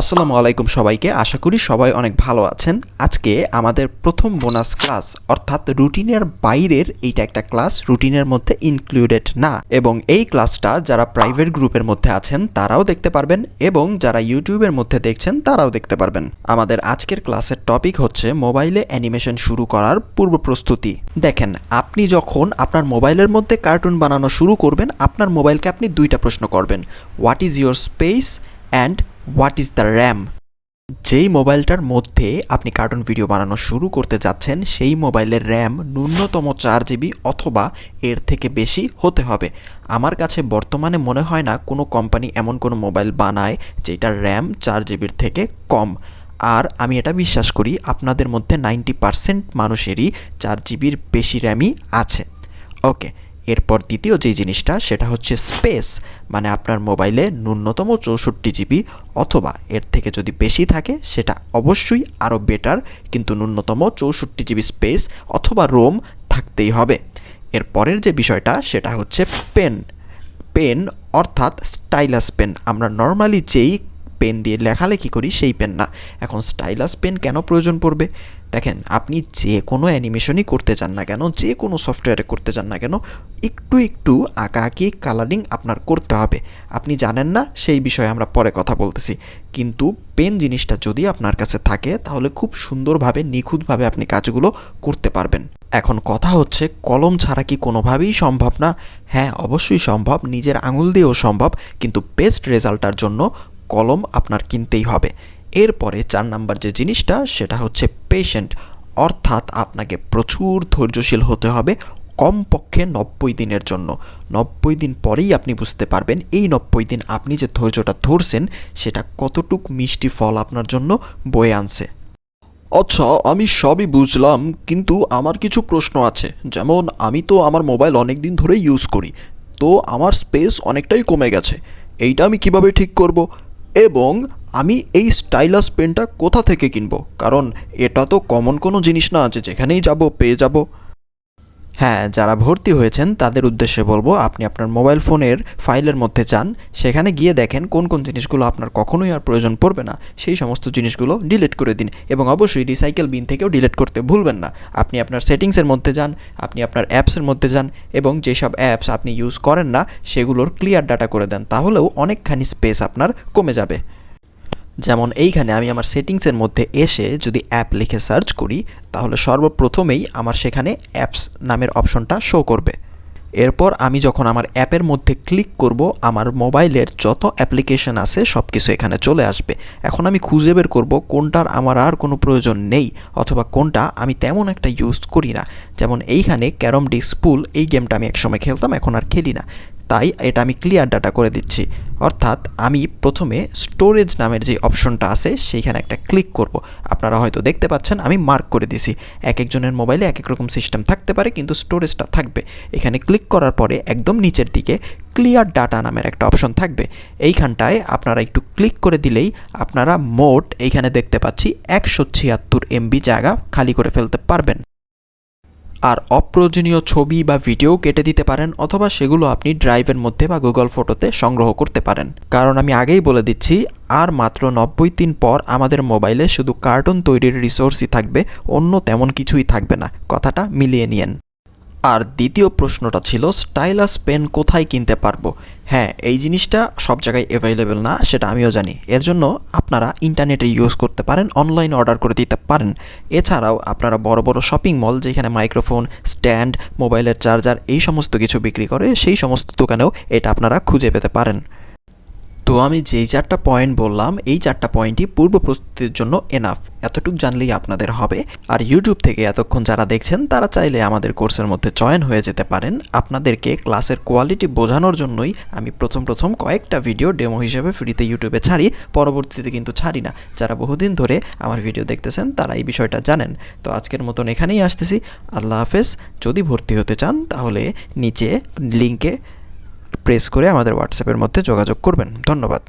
আসসালামু আলাইকুম সবাইকে। আশা করি সবাই অনেক ভালো আছেন। আজকে আমাদের প্রথম বোনাস ক্লাস অর্থাৎ রুটিনের বাইরের এইটা একটা ক্লাস রুটিনের মধ্যে ইনক্লুডেড না। এবং এই ক্লাসটা যারা প্রাইভেট গ্রুপের মধ্যে আছেন, তারাও দেখতে পারবেন এবং যারা ইউটিউবের মধ্যে দেখছেন, তারাও দেখতে পারবেন। আমাদের আজকের ক্লাসের টপিক হচ্ছে মোবাইলে অ্যানিমেশন শুরু করার পূর্ব প্রস্তুতি। দেখেন, আপনি যখন আপনার মোবাইলের মধ্যে কার্টুন বানানো শুরু করবেন, আপনার মোবাইলকে আপনি দুইটা প্রশ্ন করবেন। What is your space and what is the RAM যেই মোবাইলটার মধ্যে আপনি কার্টুন ভিডিও বানানো শুরু করতে যাচ্ছেন, সেই মোবাইলের র্যাম ন্যূনতম চার জিবি অথবা এর থেকে বেশি হতে হবে। আমার কাছে বর্তমানে মনে হয় না কোনো কোম্পানি এমন কোনো মোবাইল বানায় যেটার র্যাম চার জিবির থেকে কম। আর আমি এটা বিশ্বাস করি, আপনাদের মধ্যে নাইনটি পারসেন্ট মানুষেরই চার জিবির বেশি র্যামই আছে। ওকে এরপর দ্বিতীয় যে জিনিসটা, সেটা হচ্ছে স্পেস মানে আপনার মোবাইলে ন্যূনতম চৌষট্টি জিবি অথবা এর থেকে যদি বেশি থাকে, সেটা অবশ্যই আরও বেটার কিন্তু ন্যূনতম চৌষট্টি জিবি স্পেস অথবা রোম থাকতেই হবে। এর পরের যে বিষয়টা, সেটা হচ্ছে পেন পেন অর্থাৎ স্টাইলাস পেন আমরা নর্মালি যেই পেন দিয়ে লেখালেখি করি, সেই পেন না। এখন স্টাইলাস পেন কেন প্রয়োজন পড়বে? দেখেন, আপনি যে কোনো অ্যানিমেশনই করতে চান না কেন, যে কোনো সফটওয়্যারে করতে চান না কেন, একটু একটু আঁকাআঁকি কালারিং আপনার করতে হবে। আপনি জানেন না, সেই বিষয়ে আমরা পরে কথা বলতেছি। কিন্তু পেন জিনিসটা যদি আপনার কাছে থাকে, তাহলে খুব সুন্দরভাবে, নিখুঁতভাবে আপনি কাজগুলো করতে পারবেন। এখন কথা হচ্ছে, কলম ছাড়া কি কোনোভাবেই সম্ভব না? হ্যাঁ অবশ্যই সম্ভব, নিজের আঙুল দিয়েও সম্ভব, কিন্তু বেস্ট রেজাল্টটার জন্য কলম আপনার কিনতেই হবে। এরপরে চার নাম্বার যে জিনিসটা, সেটা হচ্ছে পেশেন্ট অর্থাৎ আপনাকে প্রচুর ধৈর্যশীল হতে হবে কমপক্ষে নব্বই দিনের জন্য। নব্বই দিন পরেই আপনি বুঝতে পারবেন এই নব্বই দিন আপনি যে ধৈর্যটা ধরছেন, সেটা কতটুক মিষ্টি ফল আপনার জন্য বয়ে আনছে। আচ্ছা আমি সবই বুঝলাম, কিন্তু আমার কিছু প্রশ্ন আছে। যেমন, আমি তো আমার মোবাইল অনেক দিন ধরে ইউজ করি, তো আমার স্পেস অনেকটাই কমে গেছে। এইটা আমি কীভাবে ঠিক করব? এবং আমি এই স্টাইলাস পেনটা কোথা থেকে কিনবো? কারণ এটা তো কমন কোনো জিনিস না আছে যেখানেই যাব, পেয়ে যাব। হ্যাঁ যারা ভর্তি হয়েছেন, তাদের উদ্দেশ্যে বলব, আপনি আপনার মোবাইল ফোনের ফাইলের মধ্যে চান সেখানে গিয়ে দেখেন কোন কোন জিনিসগুলো আপনার কখনোই আর প্রয়োজন পড়বে না। সেই সমস্ত জিনিসগুলো ডিলিট করে দিন এবং অবশ্যই রিসাইকেল বিন থেকেও ডিলিট করতে ভুলবেন না। আপনি আপনার সেটিংসের মধ্যে যান, আপনি আপনার অ্যাপসের মধ্যে যান এবং যেসব অ্যাপস আপনি ইউজ করেন না, সেগুলোর ক্লিয়ার ডাটা করে দেন, তাহলেও অনেকখানি স্পেস আপনার কমে যাবে। যেমন এইখানে আমি আমার সেটিংসের মধ্যে এসে যদি অ্যাপ লিখে সার্চ করি, তাহলে সর্বপ্রথমেই আমার সেখানে অ্যাপস নামের অপশনটা শো করবে। এরপর আমি যখন আমার অ্যাপের মধ্যে ক্লিক করব, আমার মোবাইলের যত অ্যাপ্লিকেশন আছে সব কিছু এখানে চলে আসবে। এখন আমি খুঁজে বের করব কোনটার আমার আর কোনো প্রয়োজন নেই, অথবা কোনটা আমি তেমন একটা ইউজ করি না। যেমন এইখানে ক্যারম পুল, এই গেমটা আমি একসময় খেলতাম, এখন আর খেলি না। তাই এটা আমি ক্লিয়ার ডাটা করে দিচ্ছি। অর্থাৎ আমি প্রথমে স্টোরেজ নামের যে অপশনটা আছে, সেইখানে একটা ক্লিক করব। আপনারা হয়তো দেখতে পাচ্ছেন, আমি মার্ক করে দিছি এক একজনের মোবাইলে এক এক রকম সিস্টেম থাকতে পারে, কিন্তু স্টোরেজটা থাকবে। এখানে ক্লিক করার পরে একদম নিচের দিকে ক্লিয়ার ডাটা নামের একটা অপশন থাকবে। এইখানটায় আপনারা একটু ক্লিক করে দিলেই আপনারা মোট, এইখানে দেখতে পাচ্ছি, একশো ছিয়াত্তর এমবি জায়গা খালি করে ফেলতে পারবেন। আর অপ্রয়োজনীয় ছবি বা ভিডিও কেটে দিতে পারেন অথবা সেগুলো আপনি ড্রাইভের মধ্যে বা গুগল ফটোতে সংগ্রহ করতে পারেন। কারণ আমি আগেই বলে দিচ্ছি, আর মাত্র নব্বই দিন পর আমাদের মোবাইলে শুধু কার্টুন তৈরির রিসোর্সই থাকবে, অন্য তেমন কিছুই থাকবে না। কথাটা মিলিয়ে নিয়েন। আর দ্বিতীয় প্রশ্নটা ছিল, স্টাইলাস পেন কোথায় কিনতে পারব? হ্যাঁ এই জিনিসটা সব জায়গায় অ্যাভেলেবেল না, সেটা আমিও জানি। এর জন্য আপনারা ইন্টারনেটে ইউজ করতে পারেন অনলাইন অর্ডার করে দিতে পারেন। এছাড়াও আপনারা বড় বড় শপিং মল যেখানে মাইক্রোফোন স্ট্যান্ড মোবাইলের চার্জার এই সমস্ত কিছু বিক্রি করে, সেই সমস্ত দোকানেও এটা আপনারা খুঁজে পেতে পারেন। তো আমি যেই চারটা পয়েন্ট বললাম, এই চারটা পয়েন্টই পূর্ব প্রস্তুতির জন্য এনাফ এতটুকু জানলেই আপনাদের হবে। আর ইউটিউব থেকে এতক্ষণ যারা দেখছেন, তারা চাইলে আমাদের কোর্সের মধ্যে জয়েন হয়ে যেতে পারেন। আপনাদেরকে ক্লাসের কোয়ালিটি বোঝানোর জন্যই আমি প্রথম প্রথম কয়েকটা ভিডিও ডেমো হিসেবে ফ্রিতে ইউটিউবে ছাড়ি। পরবর্তীতে কিন্তু ছাড়ি না। যারা বহুদিন ধরে আমার ভিডিও দেখতেছেন, তারা এই বিষয়টা জানেন। তো আজকের মতন এখানেই আসতেছি। আল্লাহ হাফেজ। যদি ভর্তি হতে চান, তাহলে নিচে লিঙ্কে প্রেস করে আমাদের হোয়াটসঅ্যাপের মধ্যে যোগাযোগ করবেন। ধন্যবাদ।